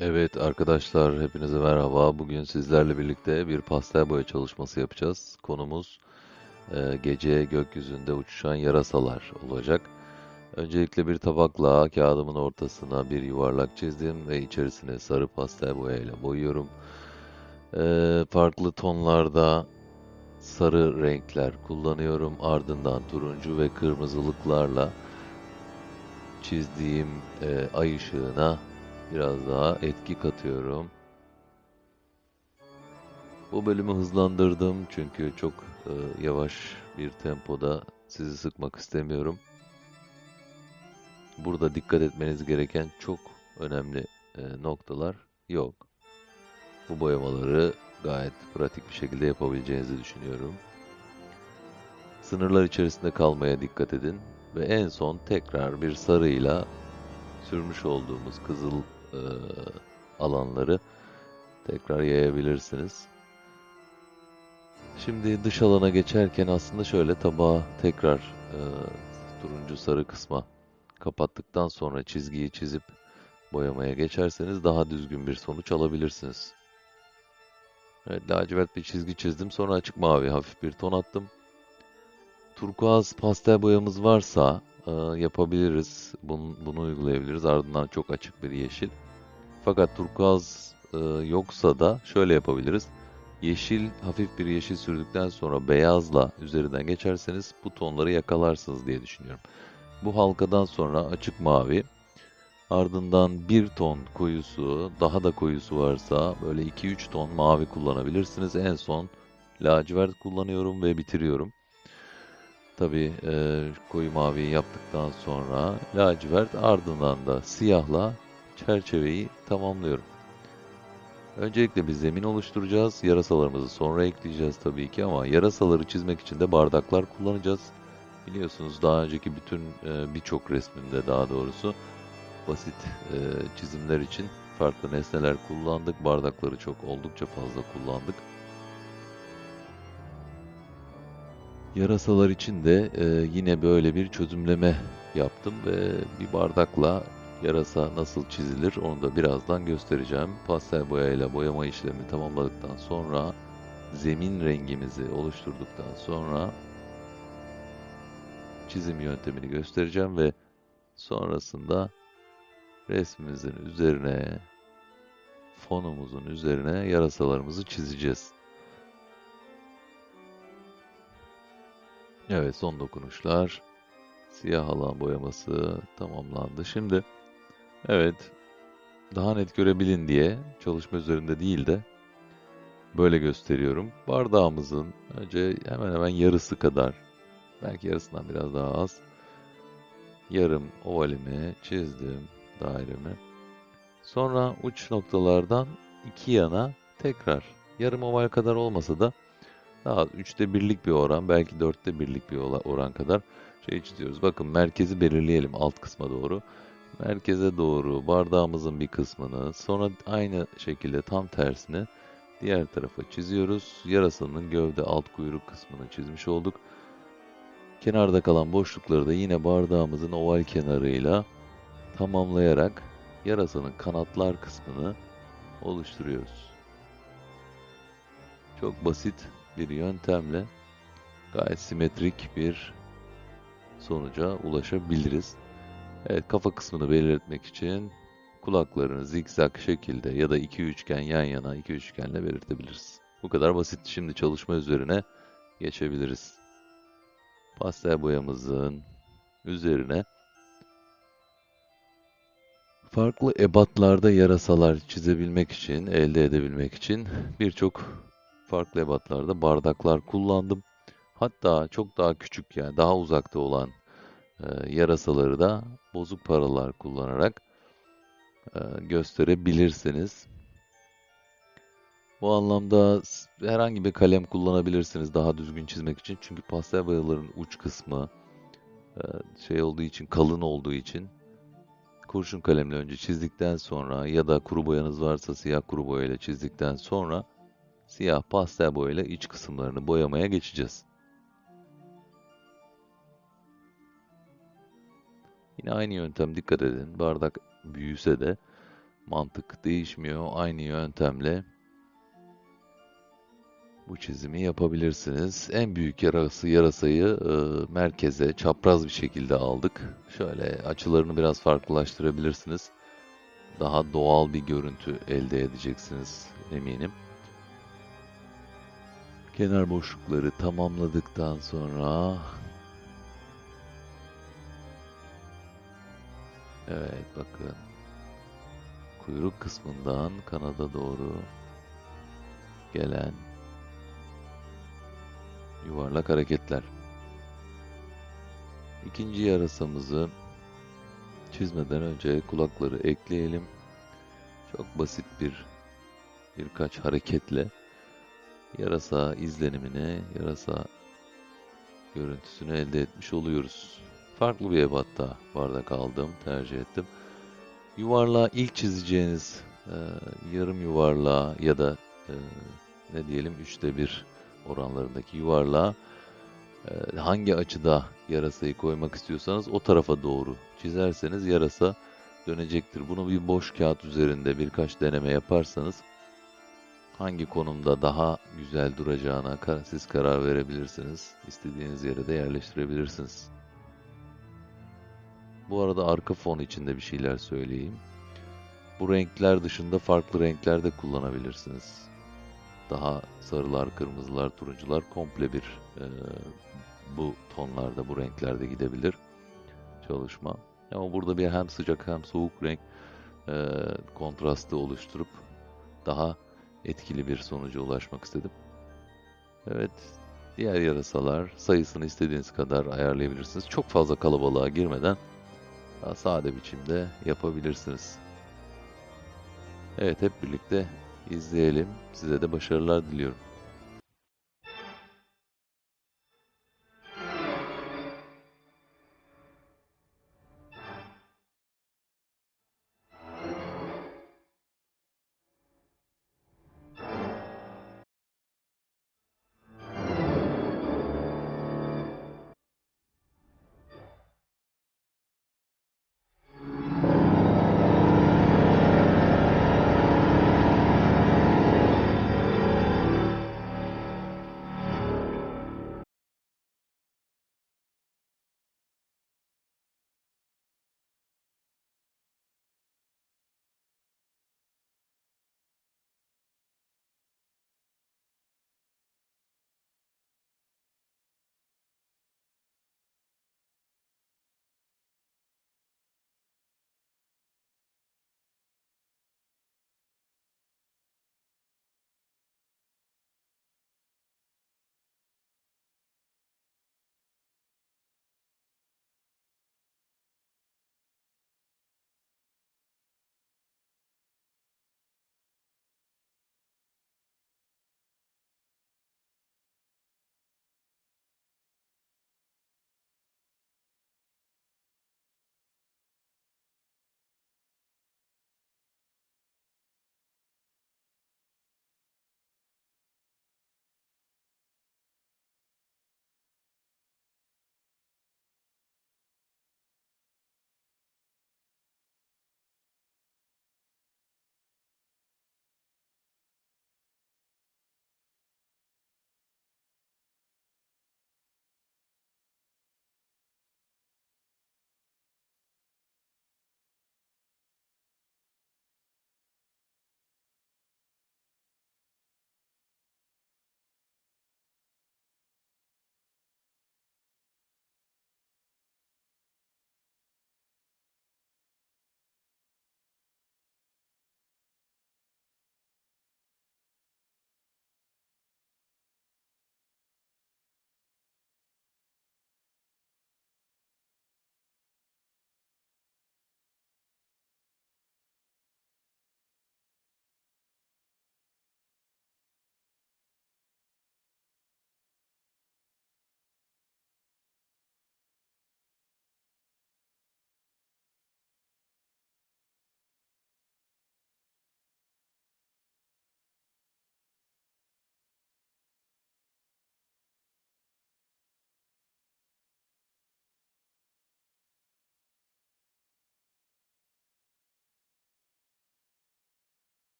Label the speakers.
Speaker 1: Evet arkadaşlar hepinize merhaba. Bugün sizlerle birlikte bir pastel boya çalışması yapacağız. Konumuz e, gece gökyüzünde uçuşan yarasalar olacak. Öncelikle bir tabakla kağıdımın ortasına bir yuvarlak çizdim ve içerisine sarı pastel boya ile boyuyorum. E, farklı tonlarda sarı renkler kullanıyorum. Ardından turuncu ve kırmızılıklarla çizdiğim e, ay ışığına biraz daha etki katıyorum. Bu bölümü hızlandırdım çünkü çok e, yavaş bir tempoda sizi sıkmak istemiyorum. Burada dikkat etmeniz gereken çok önemli e, noktalar yok. Bu boyamaları gayet pratik bir şekilde yapabileceğinizi düşünüyorum. Sınırlar içerisinde kalmaya dikkat edin ve en son tekrar bir sarıyla sürmüş olduğumuz kızıl e, alanları tekrar yayabilirsiniz. Şimdi dış alana geçerken aslında şöyle tabağı tekrar e, turuncu sarı kısma kapattıktan sonra çizgiyi çizip boyamaya geçerseniz daha düzgün bir sonuç alabilirsiniz. Evet, lacivert bir çizgi çizdim. Sonra açık mavi hafif bir ton attım. Turkuaz pastel boyamız varsa e, yapabiliriz. Bunu, bunu uygulayabiliriz. Ardından çok açık bir yeşil. Fakat turkuaz e, yoksa da şöyle yapabiliriz. Yeşil, hafif bir yeşil sürdükten sonra beyazla üzerinden geçerseniz bu tonları yakalarsınız diye düşünüyorum. Bu halkadan sonra açık mavi, ardından bir ton koyusu, daha da koyusu varsa böyle 2-3 ton mavi kullanabilirsiniz. En son lacivert kullanıyorum ve bitiriyorum. Tabii e, koyu maviyi yaptıktan sonra lacivert ardından da siyahla çerçeveyi tamamlıyorum. Öncelikle bir zemin oluşturacağız. Yarasalarımızı sonra ekleyeceğiz tabii ki ama yarasaları çizmek için de bardaklar kullanacağız. Biliyorsunuz daha önceki bütün e, birçok resmimde daha doğrusu basit e, çizimler için farklı nesneler kullandık. Bardakları çok oldukça fazla kullandık. Yarasalar için de e, yine böyle bir çözümleme yaptım ve bir bardakla yarasa nasıl çizilir onu da birazdan göstereceğim. Pastel boyayla boyama işlemi tamamladıktan sonra zemin rengimizi oluşturduktan sonra çizim yöntemini göstereceğim ve sonrasında resmimizin üzerine fonumuzun üzerine yarasalarımızı çizeceğiz. Evet son dokunuşlar. Siyah alan boyaması tamamlandı. Şimdi evet daha net görebilin diye çalışma üzerinde değil de böyle gösteriyorum. Bardağımızın önce hemen hemen yarısı kadar belki yarısından biraz daha az yarım ovalimi çizdim dairemi. Sonra uç noktalardan iki yana tekrar yarım oval kadar olmasa da daha üçte birlik bir oran, belki dörtte birlik bir oran kadar şey çiziyoruz. Bakın merkezi belirleyelim alt kısma doğru. Merkeze doğru bardağımızın bir kısmını, sonra aynı şekilde tam tersine diğer tarafa çiziyoruz. Yarasanın gövde alt kuyruk kısmını çizmiş olduk. Kenarda kalan boşlukları da yine bardağımızın oval kenarıyla tamamlayarak yarasanın kanatlar kısmını oluşturuyoruz. Çok basit bir yöntemle gayet simetrik bir sonuca ulaşabiliriz. Evet kafa kısmını belirtmek için kulaklarını zikzak şekilde ya da iki üçgen yan yana iki üçgenle belirtebiliriz. Bu kadar basit. Şimdi çalışma üzerine geçebiliriz. Pastel boyamızın üzerine farklı ebatlarda yarasalar çizebilmek için, elde edebilmek için birçok farklı ebatlarda bardaklar kullandım. Hatta çok daha küçük yani daha uzakta olan e, yarasaları da bozuk paralar kullanarak e, gösterebilirsiniz. Bu anlamda herhangi bir kalem kullanabilirsiniz daha düzgün çizmek için. Çünkü pastel boyaların uç kısmı e, şey olduğu için, kalın olduğu için kurşun kalemle önce çizdikten sonra ya da kuru boyanız varsa siyah kuru boyayla çizdikten sonra siyah pastel boyayla iç kısımlarını boyamaya geçeceğiz. Yine aynı yöntem dikkat edin. Bardak büyüse de Mantık değişmiyor. Aynı yöntemle bu çizimi yapabilirsiniz. En büyük yarası yarasayı e, merkeze çapraz bir şekilde aldık. Şöyle açılarını biraz farklılaştırabilirsiniz. Daha doğal bir görüntü elde edeceksiniz eminim. Kenar boşlukları tamamladıktan sonra evet bakın kuyruk kısmından kanada doğru gelen yuvarlak hareketler. İkinci yarasamızı çizmeden önce kulakları ekleyelim. Çok basit bir birkaç hareketle yarasa izlenimini, yarasa görüntüsünü elde etmiş oluyoruz. Farklı bir ebatta bardak aldım, tercih ettim. Yuvarlağı ilk çizeceğiniz e, yarım yuvarlağı ya da e, ne diyelim üçte bir oranlarındaki yuvarlağı e, hangi açıda yarasayı koymak istiyorsanız o tarafa doğru çizerseniz yarasa dönecektir. Bunu bir boş kağıt üzerinde birkaç deneme yaparsanız hangi konumda daha güzel duracağına siz karar verebilirsiniz. İstediğiniz yere de yerleştirebilirsiniz. Bu arada arka fon içinde bir şeyler söyleyeyim. Bu renkler dışında farklı renkler de kullanabilirsiniz. Daha sarılar, kırmızılar, turuncular komple bir e, bu tonlarda, bu renklerde gidebilir çalışma. Ama burada bir hem sıcak hem soğuk renk e, kontrastı oluşturup daha etkili bir sonuca ulaşmak istedim. Evet, diğer yarasalar sayısını istediğiniz kadar ayarlayabilirsiniz. Çok fazla kalabalığa girmeden daha sade biçimde yapabilirsiniz. Evet, hep birlikte izleyelim. Size de başarılar diliyorum.